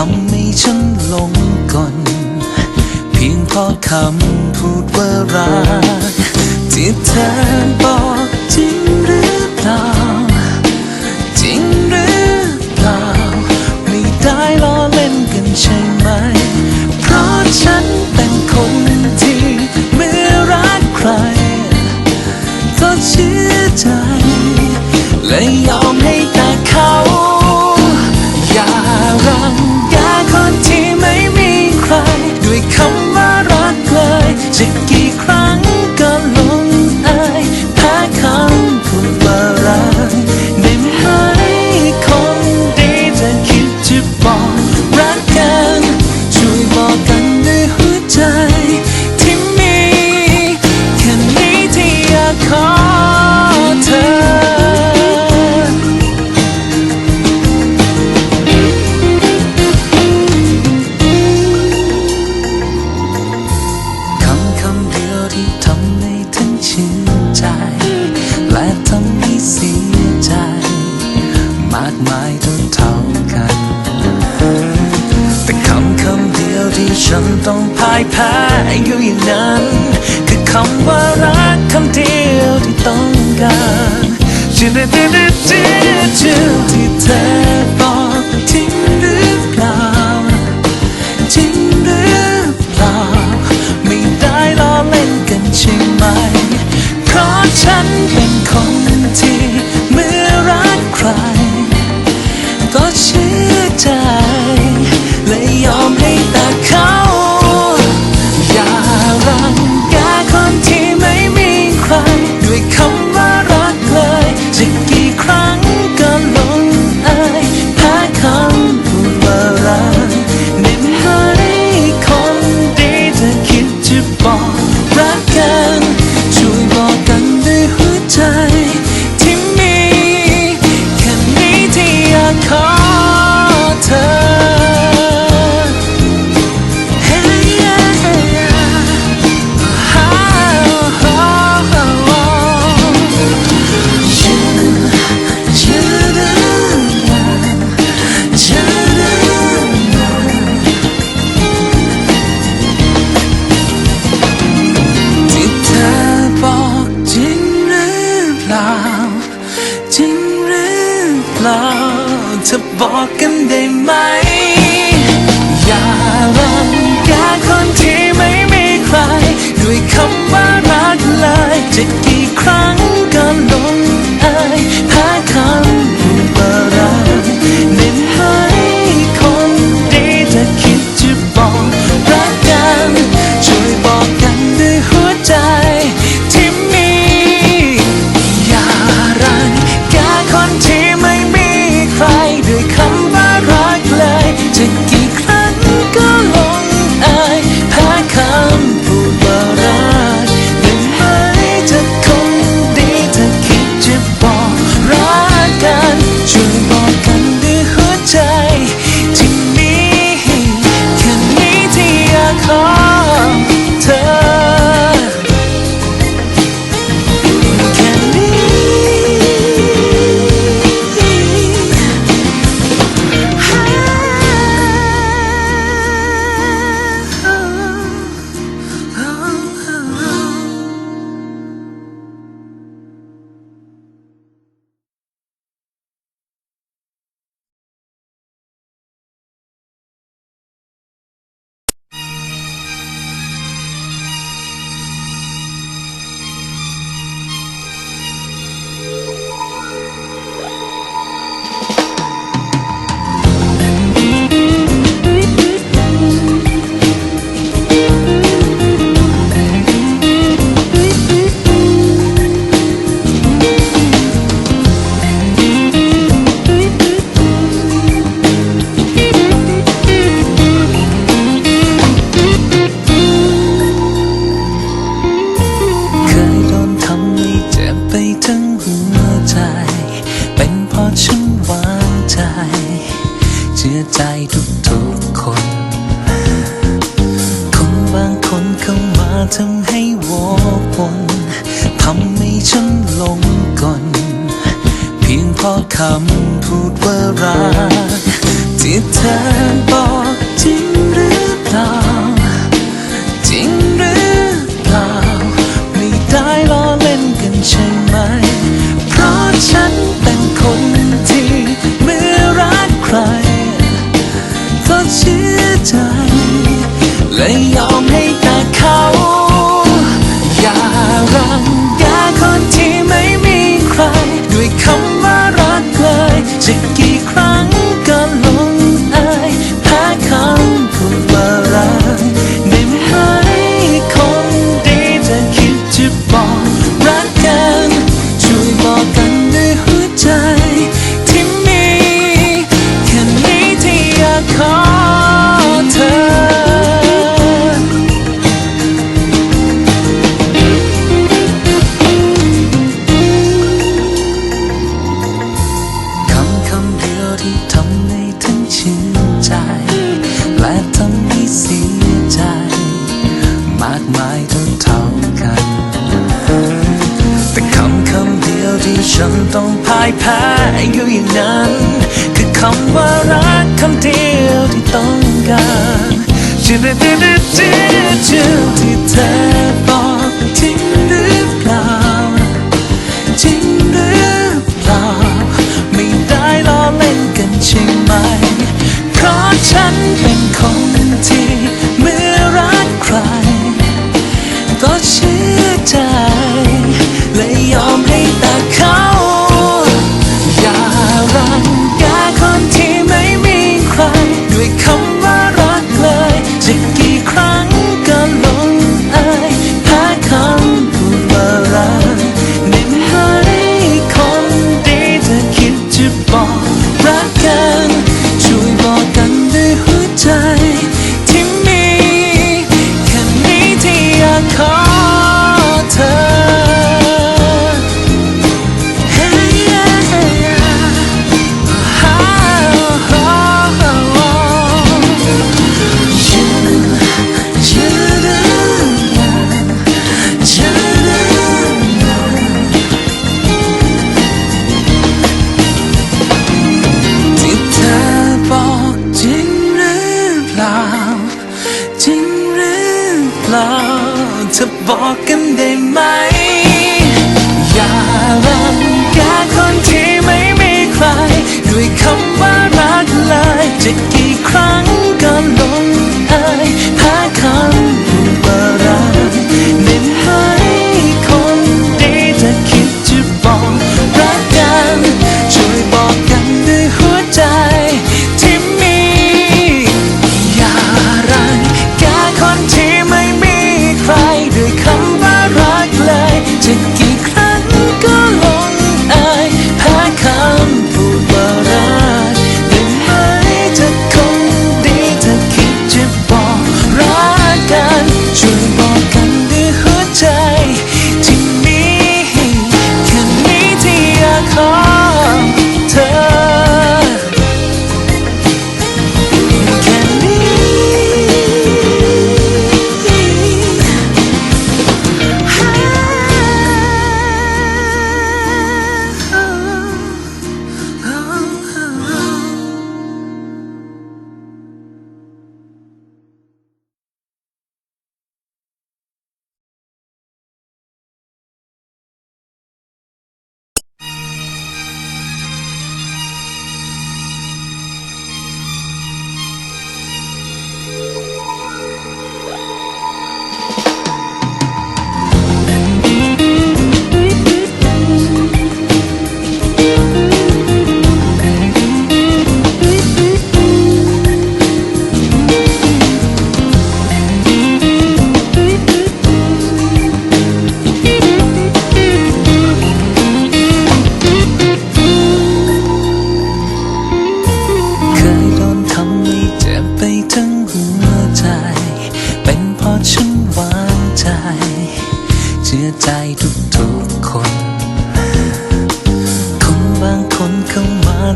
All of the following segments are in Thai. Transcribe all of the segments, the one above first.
ทำให้ฉันลงก่อน เพียงเพราะคำพูดว่ารักที่เธอบอกจริงหรือเปล่า จริงหรือเปล่า ไม่ได้ล้อเล่นกันใช่ไหม เพราะฉันเป็นคนที่ไม่รักใคร ก็เชื่อใจและยอมให้ did, did, did, did, จนต้องพ่ายแพ้อยู่อย่างนั้น คือคำว่ารักคำเดียวที่ต้องการจิตจิตจิตที่เธอบอก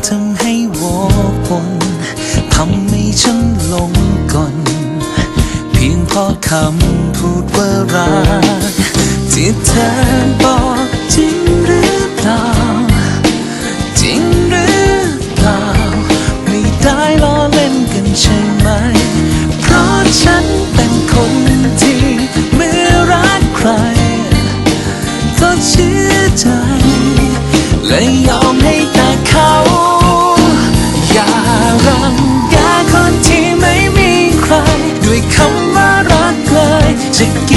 ทำให้วอกวนทำให้ฉันลงก่อน เพียงเพราะคำพูดว่ารักที่เธอบอกจริงหรือเปล่า จริงหรือเปล่า ไม่ได้ล้อเล่นกันใช่ไหม เพราะฉันเป็นคนที่เมื่อรักใคร ก็เชื่อใจและยอม เล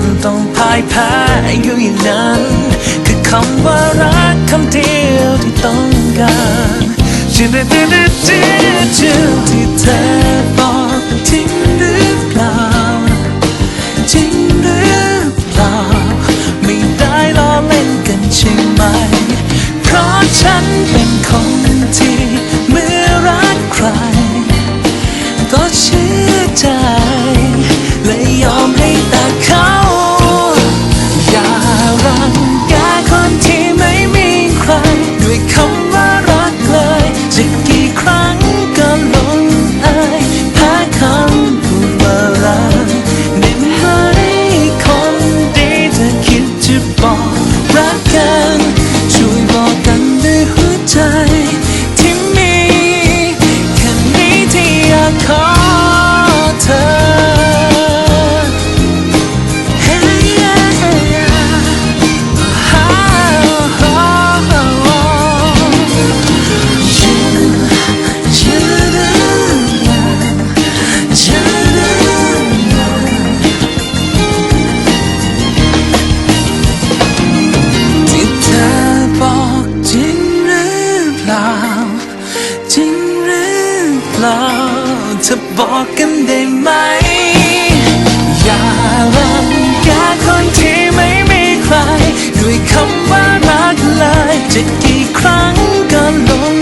นต้องพ่ายแพ้อยู่อย่างนั้น คือคำว่ารักคำเดียวที่ต้องการชื่อเดือดเดือดชื่อที่เธอ ขอเธอ Hey, yeah, yeah. ๆที่เธอบอกจริงหรือเปล่า จริงหรือเปล่า เธอบอกกันได้ไหม อย่าลังแกคนที่ไม่มีใคร ด้วยคำว่ารักเลยจะกี่ครั้งก็ลง